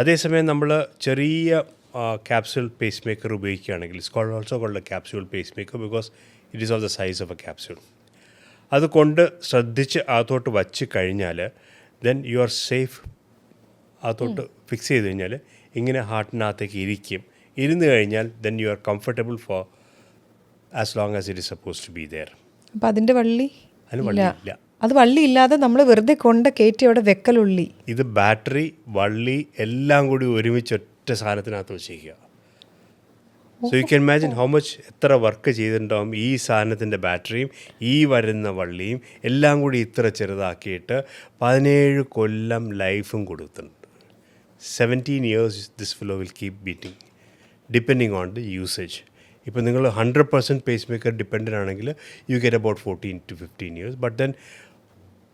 അതേസമയം നമ്മൾ ചെറിയ ക്യാപ്സ്യൂൾ പേസ് മേക്കർ ഉപയോഗിക്കുകയാണെങ്കിൽ it's also called capsule pacemaker because it is of the size of a capsule അത് കൊണ്ട് ശ്രദ്ധിച്ച് അകത്തോട്ട് വച്ച് കഴിഞ്ഞാൽ ദെൻ യു ആർ സേഫ് അകത്തോട്ട് ഫിക്സ് ചെയ്ത് കഴിഞ്ഞാൽ ഇങ്ങനെ ഹാർട്ടിനകത്തേക്ക് ഇരിക്കും. ഇരുന്ന് കഴിഞ്ഞാൽ then you are comfortable for as long as it is suppose to be there അപ്പം അതിന്റെ വള്ളി ഇല്ല. അത് വള്ളി ഇല്ലാതെ നമ്മൾ വെറുതെ കൊണ്ട് കയറ്റി അവിടെ വെക്കലുള്ളി. ഇത് ബാറ്ററി വള്ളി എല്ലാം കൂടി ഒരുമിച്ച് ഒറ്റ സാധനത്തിനകത്ത് വെച്ചേക്കുക. So you can imagine how much എത്ര വർക്ക് ചെയ്തിട്ടുണ്ടാവും ഈ സാധനത്തിന്റെ ബാറ്ററിയും ഈ വരുന്ന വള്ളിയും എല്ലാം കൂടി ഇത്ര ചെറുതാക്കിയിട്ട് പതിനേഴ് കൊല്ലം ലൈഫും കൊടുത്തിട്ടുണ്ട്. Seventeen years this fellow will keep beating depending on the usage ഇപ്പോൾ നിങ്ങൾ hundred percent pacemaker dependent ആണെങ്കിൽ you get about fourteen to fifteen years but then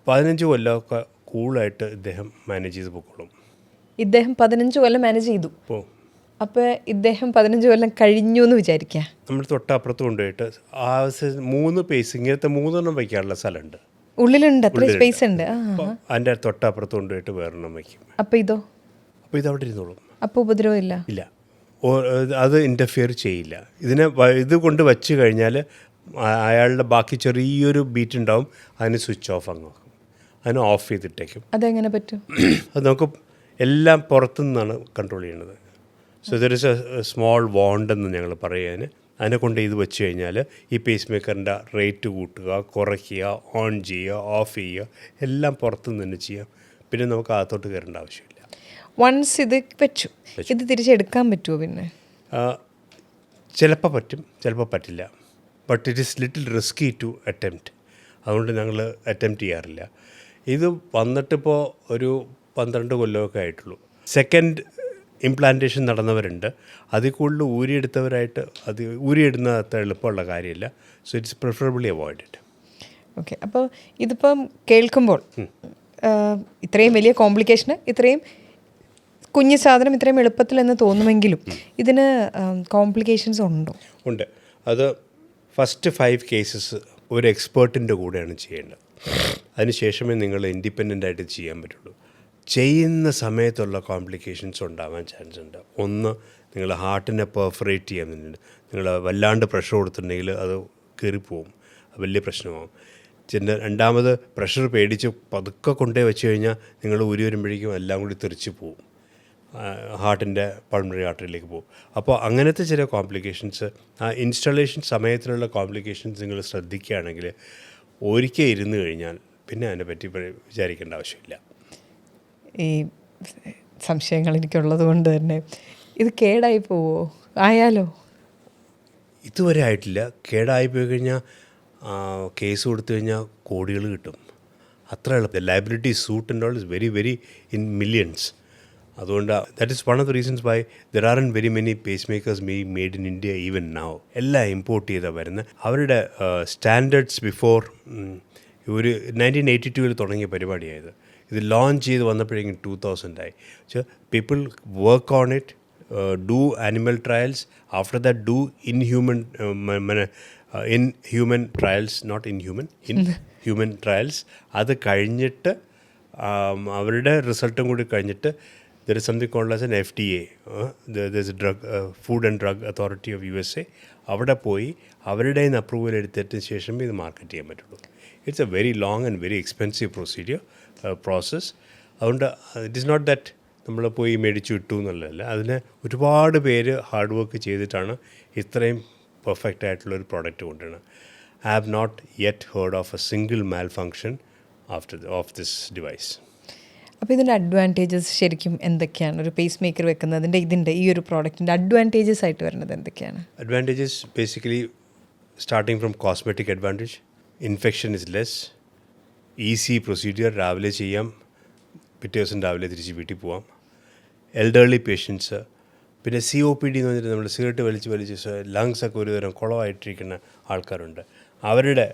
പതിനഞ്ച് കൊല്ലമൊക്കെ കൂളായിട്ട് ഇദ്ദേഹം മാനേജ് ചെയ്ത് പൊക്കോളും. ഇദ്ദേഹം പതിനഞ്ച് കൊല്ലം മാനേജ് ചെയ്തു. അപ്പോൾ അപ്പോൾ ഇദ്ദേഹം പതിനഞ്ച് കൊല്ലം കഴിഞ്ഞു എന്ന് വിചാരിക്കുക നമ്മൾ തൊട്ടപ്പുറത്ത് കൊണ്ടുപോയിട്ട് ആവശ്യം മൂന്ന് പേസ് ഇങ്ങനത്തെ മൂന്നെണ്ണം വയ്ക്കാനുള്ള സ്ഥലമുണ്ട്. ഉള്ളിലുണ്ട് അത്ര സ്പേസ് ഉണ്ട്. ആ അതിന്റെ തൊട്ടപ്പുറത്ത് കൊണ്ടുപോയിട്ട് വേറെണ്ണം വയ്ക്കും അപ്പോൾ ഇതോ? അപ്പോൾ ഇത് അവിടെ ഇരുന്നോളും. അപ്പോൾ ഉപദ്രവം ഇല്ല? ഇല്ല. അത് ഇന്റർഫിയർ ചെയ്യില്ല. ഇതിനെ ഇത് കൊണ്ട് വച്ച് കഴിഞ്ഞാൽ അയാളുടെ ബാക്കി ചെറിയൊരു ബീറ്റ് ഉണ്ടാവും. അതിന് സ്വിച്ച് ഓഫ് അങ്ങ് അതിന് ഓഫ് ചെയ്തിട്ടേക്കും. അതെങ്ങനെ പറ്റും? അത് നമുക്ക് എല്ലാം പുറത്തു നിന്നാണ് കൺട്രോൾ ചെയ്യുന്നത് so there is a small want എന്ന് ഞങ്ങൾ പറയാൻ അതിനെ കൊണ്ട് ഇത് വെച്ച് കഴിഞ്ഞാൽ ഈ പേസ് മേക്കറിന്റെ റേറ്റ് കൂട്ടുക കുറയ്ക്കുക ഓൺ ചെയ്യുക ഓഫ് ചെയ്യുക എല്ലാം പുറത്ത് നിന്ന് തന്നെ ചെയ്യാം. പിന്നെ നമുക്ക് അകത്തോട്ട് കയറേണ്ട ആവശ്യമില്ല. വൺസ് ഇത് വെച്ചു ഇത് തിരിച്ചെടുക്കാൻ പറ്റുമോ പിന്നെ? ചിലപ്പോൾ പറ്റും ചിലപ്പോൾ പറ്റില്ല. But it is little risky to attempt അതുകൊണ്ട് ഞങ്ങൾ അറ്റംപ്റ്റ് ചെയ്യാറില്ല. ഇത് വന്നിട്ടിപ്പോൾ ഒരു പന്ത്രണ്ട് കൊല്ലമൊക്കെ ആയിട്ടുള്ളൂ. സെക്കൻഡ് ഇംപ്ലാന്റേഷൻ നടന്നവരുണ്ട്. അതിൽ കൂടുതൽ ഊരിയെടുത്തവരായിട്ട് അത് ഊരിയിടുന്ന അത്ര എളുപ്പമുള്ള കാര്യമില്ല. So it's preferably avoided okay അപ്പോൾ ഇതിപ്പം കേൾക്കുമ്പോൾ ഇത്രയും വലിയ കോംപ്ലിക്കേഷന് ഇത്രയും കുഞ്ഞു സാധനം ഇത്രയും എളുപ്പത്തിൽ എന്ന് തോന്നുമെങ്കിലും ഇതിന് കോംപ്ലിക്കേഷൻസ് ഉണ്ടോ? ഉണ്ട്. അത് ഫസ്റ്റ് ഫൈവ് കേസസ് ഒരു എക്സ്പേർട്ടിന്റെ കൂടെയാണ് ചെയ്യേണ്ടത്. അതിനുശേഷമേ നിങ്ങൾ ഇൻഡിപെൻഡന്റ് ആയിട്ട് ചെയ്യാൻ പറ്റുള്ളൂ. ചെയ്യുന്ന സമയത്തുള്ള കോംപ്ലിക്കേഷൻസ് ഉണ്ടാവാൻ ചാൻസ് ഉണ്ട്. ഒന്ന് നിങ്ങൾ ഹാർട്ടിനെ പെർഫറേറ്റ് ചെയ്യാൻ വേണ്ടിയിട്ട്. നിങ്ങൾ വല്ലാണ്ട് പ്രഷർ കൊടുത്തിട്ടുണ്ടെങ്കിൽ അത് കയറിപ്പോവും. വലിയ പ്രശ്നമാവും. പിന്നെ രണ്ടാമത് പ്രഷർ പേടിച്ച് പതുക്കെ കൊണ്ടേ വെച്ച് കഴിഞ്ഞാൽ നിങ്ങൾ ഉരി വരുമ്പോഴേക്കും എല്ലാം കൂടി തെറിച്ച് പോവും. ഹാർട്ടിന്റെ പൾമറി ആർട്ടറിയിലേക്ക് പോകും അപ്പോൾ അങ്ങനത്തെ ചില കോംപ്ലിക്കേഷൻസ് ആ ഇൻസ്റ്റാളേഷൻ സമയത്തിലുള്ള കോംപ്ലിക്കേഷൻസ് നിങ്ങൾ ശ്രദ്ധിക്കുകയാണെങ്കിൽ ഒരിക്കൽ ഇരുന്ന് കഴിഞ്ഞാൽ പിന്നെ അതിനെപ്പറ്റി വിചാരിക്കേണ്ട ആവശ്യമില്ല. ഈ സംശയങ്ങൾ എനിക്കുള്ളത് കൊണ്ട് തന്നെ. ഇത് കേടായി പോവോ? ആയാലോ? ഇതുവരെ ആയിട്ടില്ല. കേടായി പോയി കഴിഞ്ഞാൽ കേസ് കൊടുത്തു കഴിഞ്ഞാൽ കോടികൾ കിട്ടും. അത്ര എളുപ്പം. Liability suit and is very very in millions അതുകൊണ്ട് that is one of the reasons by there are in very many pacemakers me made in India even now എല്ലാം ഇമ്പോർട്ട് ചെയ്താൽ വരുന്നത് അവരുടെ സ്റ്റാൻഡേർഡ്സ് ബിഫോർ ഒരു നയന്റീൻ എയ്റ്റി ടുവിൽ തുടങ്ങിയ പരിപാടിയായത് ഇത് ലോഞ്ച് ചെയ്ത് വന്നപ്പോഴേക്കും two തൗസൻഡായി people work on it do animal trials after that do in human in human trials not in human in human trials അത് കഴിഞ്ഞിട്ട് ആം, അവരുടെ റിസൾട്ടും കൂടി കഴിഞ്ഞിട്ട് there is something called as an F D A thus drug food and drug authority of U S A അവിടെ പോയി അവരുടെ നിന്ന് അപ്രൂവൽ എടുത്തതിന് ശേഷം ഇത് മാർക്കറ്റ് ചെയ്യാൻ പറ്റുള്ളൂ. It's a very long and very expensive procedure process അതുകൊണ്ട് ഇറ്റ് ഇസ് നോട്ട് ദാറ്റ് നമ്മൾ പോയി മേടിച്ചു വിട്ടു എന്നുള്ളതല്ല. അതിന് ഒരുപാട് പേര് ഹാർഡ് വർക്ക് ചെയ്തിട്ടാണ് ഇത്രയും പെർഫെക്റ്റ് ആയിട്ടുള്ളൊരു പ്രോഡക്റ്റ് കൊണ്ടുവരുന്നത്. I have not yet heard of a single malfunction after of this device അപ്പോൾ ഇതിന്റെ അഡ്വാന്റേജസ് ശരിക്കും എന്തൊക്കെയാണ്? ഒരു പേസ് മേക്കർ വെക്കുന്നതിന്റെ ഇതിന്റെ ഈ ഒരു പ്രോഡക്റ്റിന്റെ അഡ്വാന്റേജസ് ആയിട്ട് വരുന്നത് എന്തൊക്കെയാണ്? Advantages basically starting from cosmetic advantage infection is less, easy procedure രാവിലെ ചെയ്യാം പിറ്റേ ദിവസം രാവിലെ തിരിച്ച് വീട്ടിൽ പോവാം. എൽഡർലി പേഷ്യൻസ് പിന്നെ സി ഒ പി ഡി എന്ന് പറഞ്ഞിട്ട് നമ്മൾ സിഗരറ്റ് വലിച്ച് വലിച്ച് ലങ്സൊക്കെ ഒരുതരം ഒരു തരം കുളമായിട്ടിരിക്കുന്ന ആൾക്കാരുണ്ട്. അവരുടെ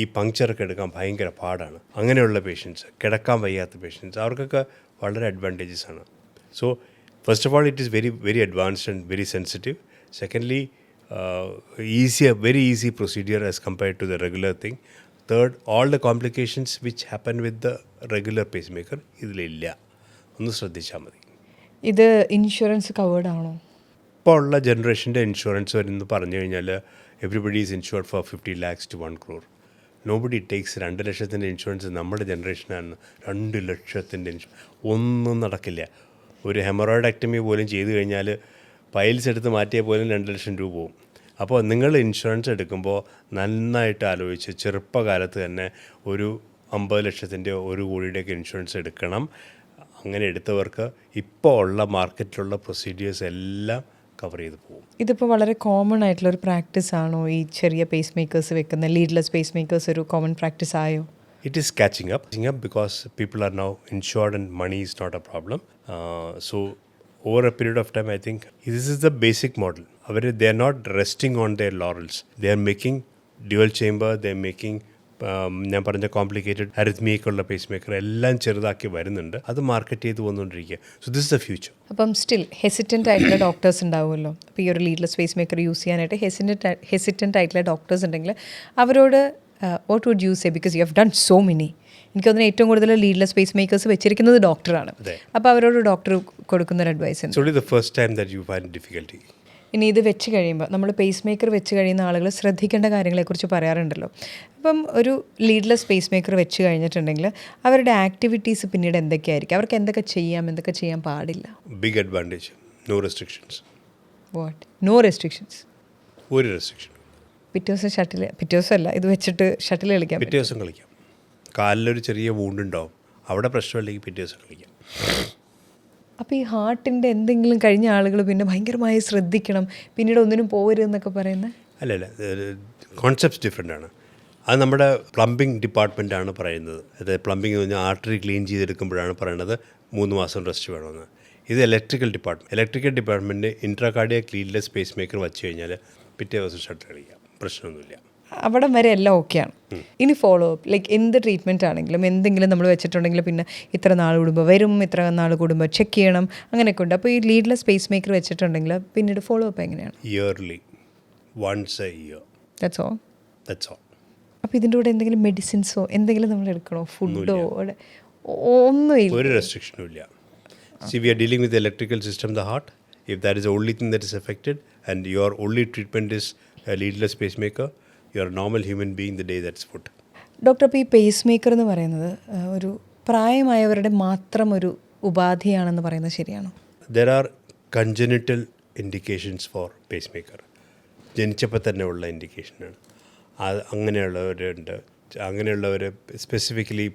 ഈ പങ്ക്ചറൊക്കെ എടുക്കാൻ ഭയങ്കര പാടാണ്. അങ്ങനെയുള്ള പേഷ്യൻസ് കിടക്കാൻ വയ്യാത്ത പേഷ്യൻസ് അവർക്കൊക്കെ വളരെ അഡ്വാന്റേജസ് ആണ്. So first of all it is very very advanced and very sensitive secondly easy very easy procedure as compared to the regular thing third all the complications which happen with the regular pacemaker ഇതിലില്ല. ഒന്ന് ശ്രദ്ധിച്ചാൽ മതി. ഇത് insurance covered ആണോ? ഇപ്പോൾ ഉള്ള ജനറേഷന്റെ insurance വരുന്നത് പറഞ്ഞു കഴിഞ്ഞാൽ everybody is insured for fifty lakhs to one crore nobody takes രണ്ട് ലക്ഷത്തിന്റെ ഇൻഷുറൻസ് നമ്മുടെ ജനറേഷനാണ് രണ്ട് ലക്ഷത്തിന്റെ ഇൻഷു ഒന്നും നടക്കില്ല. ഒരു ഹെമറോയിഡക്ടമി പോലും ചെയ്തു കഴിഞ്ഞാൽ പൈൽസ് എടുത്ത് മാറ്റിയാൽ പോലും രണ്ട് ലക്ഷം രൂപ പോകും അപ്പോൾ നിങ്ങൾ ഇൻഷുറൻസ് എടുക്കുമ്പോൾ നന്നായിട്ട് ആലോചിച്ച് ചെറുപ്പകാലത്ത് തന്നെ ഒരു അമ്പത് ലക്ഷത്തിന്റെ ഒരു കോടിയുടെയൊക്കെ ഇൻഷുറൻസ് എടുക്കണം അങ്ങനെ എടുത്തവർക്ക് ഇപ്പോൾ ഉള്ള മാർക്കറ്റിലുള്ള പ്രൊസീജിയേഴ്സ് എല്ലാം കവർ ചെയ്ത് പോകും ഇതിപ്പോൾ വളരെ കോമൺ ആയിട്ടുള്ള ഒരു പ്രാക്ടീസ് ആണോ ഈ ചെറിയ പേസ് മേക്കേഴ്സ് വെക്കുന്ന ലീഡ്ലെസ് പേസ് മേക്കേഴ്സ് ഒരു കോമൺ പ്രാക്ടീസ് ആയോ it is catching up catching up because people are now insured and money is not a problem. Over so over a period of time, I think this is the basic model. Our they are not resting on their laurels they are making dual chamber they are making ഞാൻ പറഞ്ഞ complicated അരിത്മിയൊക്കെയുള്ള pace maker എല്ലാം ചെറുതാക്കി വരുന്നുണ്ട്. അത് market ചെയ്ത് വന്നുകൊണ്ടിരിക്കുക. So this the future അപ്പം still hesitant ആയിട്ടുള്ള ഡോക്ടേഴ്സ് ഉണ്ടാവുമല്ലോ. അപ്പോൾ ഈ ഒരു ലീഡ്ലെസ് പേസ് മേക്കർ യൂസ് ചെയ്യാനായിട്ട് ഹെസിറ്റന്റ് ഹെസിറ്റന്റ് ആയിട്ടുള്ള ഡോക്ടേഴ്സ് ഉണ്ടെങ്കിൽ അവരോട് what would use a because you have done so many എനിക്ക് തോന്നുന്നു ഏറ്റവും കൂടുതൽ ലീഡ്ലെസ് പേസ് മേക്കേഴ്സ് വെച്ചിരിക്കുന്നത് ഡോക്ടറാണ് അപ്പോൾ അവരോട് ഡോക്ടർ കൊടുക്കുന്ന ഒരു advice first time that you find difficulty ഇനി ഇത് വെച്ച് കഴിയുമ്പോൾ നമ്മൾ പേസ് മേക്കർ വെച്ച് കഴിയുന്ന ആളുകൾ ശ്രദ്ധിക്കേണ്ട കാര്യങ്ങളെക്കുറിച്ച് പറയാറുണ്ടല്ലോ. അപ്പം ഒരു ലീഡ്ലെസ് പേസ് മേക്കർ വെച്ച് കഴിഞ്ഞിട്ടുണ്ടെങ്കിൽ അവരുടെ ആക്ടിവിറ്റീസ് പിന്നീട് എന്തൊക്കെയായിരിക്കും? അവർക്ക് എന്തൊക്കെ ചെയ്യാം എന്തൊക്കെ ചെയ്യാൻ പാടില്ല? Big advantage no restrictions what no restrictions ഒരു റെസ്ട്രിക്ഷൻ പിറ്റേ ദിവസം ഷട്ടിൽ പിറ്റേ ദിവസം അല്ല ഇത് വെച്ചിട്ട് ഷട്ടിൽ കളിക്കാം പിറ്റേ ദിവസം കളിക്കാം. കാലിലൊരു ചെറിയ വൂണ്ടുണ്ടാവും അവിടെ പ്രശ്നമില്ലെങ്കിൽ പിറ്റേ ദിവസം കളിക്കാം. അപ്പോൾ ഈ ഹാർട്ടിന്റെ എന്തെങ്കിലും കഴിഞ്ഞ ആളുകൾ പിന്നെ ഭയങ്കരമായി ശ്രദ്ധിക്കണം. പിന്നീട് ഒന്നിനും പോകരുതെന്നൊക്കെ പറയുന്നത് അല്ല അല്ല കോൺസെപ്റ്റ്സ് ഡിഫറെന്റ് ആണ്. അത് നമ്മുടെ പ്ലംബിംഗ് ആണ് പറയുന്നത്. അതായത് പ്ലംബിംഗ് എന്ന് പറഞ്ഞാൽ ആർട്ടറി ക്ലീൻ ചെയ്തെടുക്കുമ്പോഴാണ് പറയുന്നത് മൂന്ന് മാസം റെസ്റ്റ് വേണമെന്ന്. ഇത് electrical department electrical department intracardiac leadless pacemaker വെച്ച് കഴിഞ്ഞാൽ പിറ്റേ ദിവസം ഷട്ടർ കളിക്കാം പ്രശ്നമൊന്നുമില്ല. അവിടം വരെ എല്ലാം ഓക്കെയാണ് ഇനി ഫോളോ അപ്പ് ലൈക്ക് എന്ത് ട്രീറ്റ്മെന്റ് ആണെങ്കിലും എന്തെങ്കിലും നമ്മൾ വെച്ചിട്ടുണ്ടെങ്കിൽ പിന്നെ ഇത്ര നാൾ കൂടുമ്പോൾ വരും ഇത്ര നാൾ കൂടുമ്പോൾ ചെക്ക് ചെയ്യണം അങ്ങനെയൊക്കെ ഉണ്ട്. അപ്പോൾ ഈ ലീഡിലെ സ്പേസ് മേക്കർ വെച്ചിട്ടുണ്ടെങ്കിൽ പിന്നീട് ഫോളോ അപ്പ് എങ്ങനെയാണ്? Yearly once a year that's all that's all അപ്പോൾ ഇതിന്റെ കൂടെ എന്തെങ്കിലും മെഡിസിൻസോ എന്തെങ്കിലും നമ്മൾ എടുക്കണോ? ഫുഡോ ഒന്നുമില്ല. ഒരു റെസ്ട്രിക്ഷനും ഇല്ല. See we are dealing with electrical system the heart if that is only thing that is affected and your only treatment is leadless pacemaker you are normal human being the day that's food doctor അപ്പോൾ ഈ pacemaker എന്ന് പറയുന്നത് ഒരു പ്രായമായവരുടെ മാത്രം ഒരു ഉപാധിയാണെന്ന് പറയുന്നത് ശരിയാണോ? There are congenital indications for pacemaker ജനിച്ചപ്പോൾ തന്നെ ഉള്ള ഇൻഡിക്കേഷനാണ് അത് അങ്ങനെയുള്ളവരുണ്ട് അങ്ങനെയുള്ളവർ സ്പെസിഫിക്കലി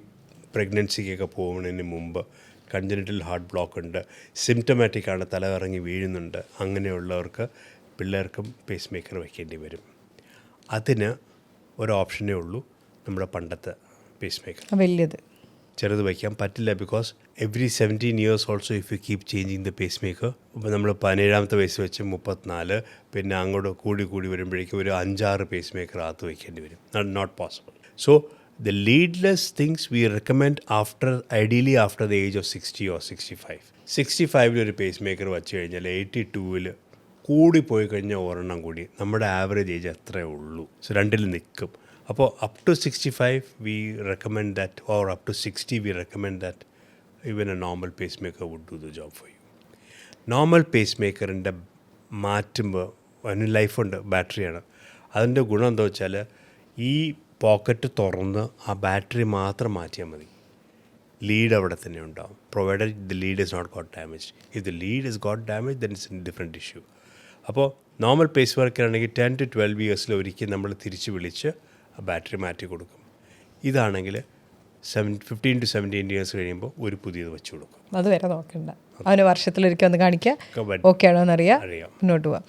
പ്രഗ്നൻസിക്കൊക്കെ പോകുന്നതിന് മുമ്പ് കൺജനിറ്റൽ ഹാർട്ട് ബ്ലോക്ക് ഉണ്ട്. സിംറ്റമാറ്റിക് ആണ് തല ഇറങ്ങി വീഴുന്നുണ്ട്. അങ്ങനെയുള്ളവർക്ക് പിള്ളേർക്കും പേസ് മേക്കർ വയ്ക്കേണ്ടി വരും. അതിന് ഒരു ഓപ്ഷനേ ഉള്ളൂ നമ്മുടെ പണ്ടത്തെ പേസ് മേക്കർ വലിയത്. ചെറുത് വയ്ക്കാൻ പറ്റില്ല because every seventeen years also if you keep changing the pacemaker ഇപ്പോൾ നമ്മൾ പതിനേഴാമത്തെ വയസ്സ് വെച്ച് മുപ്പത്തിനാല് പിന്നെ അങ്ങോട്ട് കൂടി കൂടി വരുമ്പോഴേക്കും ഒരു അഞ്ചാറ് പേസ് മേക്കർ അകത്ത് വയ്ക്കേണ്ടി വരും. Not possible so the leadless things we recommend after ideally after the age of sixty or sixty five sixty ഫൈവിൽ ഒരു പേസ് മേക്കർ വെച്ച് കഴിഞ്ഞാൽ എയ്റ്റി ടൂവിൽ കൂടി പോയി കഴിഞ്ഞാൽ ഒരെണ്ണം കൂടി. നമ്മുടെ ആവറേജ് ഏജ് അത്രേ ഉള്ളൂ. സോ രണ്ടിൽ നിൽക്കും. അപ്പോൾ up to sixty five we recommend that or up to sixty we recommend that even a normal pacemaker would do the job for you normal pace മേക്കറിന്റെ മാറ്റുമ്പോൾ അതിന് ലൈഫുണ്ട് ബാറ്ററിയാണ് അതിന്റെ ഗുണം എന്താ വെച്ചാൽ ഈ പോക്കറ്റ് തുറന്ന് ആ ബാറ്ററി മാത്രം മാറ്റിയാൽ മതി. ലീഡ് അവിടെ തന്നെ ഉണ്ടാവും. Provided the lead is not got damage if the lead is got damage then it's different issue അപ്പോൾ നോർമൽ പേസ് വർക്കിനാണെങ്കിൽ ടെൻ ടു ട്വൽവ് ഇയേഴ്സിൽ ഒരിക്കൽ നമ്മൾ തിരിച്ച് വിളിച്ച് ആ ബാറ്ററി മാറ്റി കൊടുക്കും. ഇതാണെങ്കിൽ seven fifteen to seventeen years കഴിയുമ്പോൾ ഒരു പുതിയത് വെച്ച് കൊടുക്കും. അത് വരെ നോക്കണ്ട. അവന് വർഷത്തിലൊരിക്കൽ ഒന്ന് കാണിക്കുക ഓക്കെ ആണോ എന്നറിയാം അറിയാം. മുന്നോട്ട് പോവാം.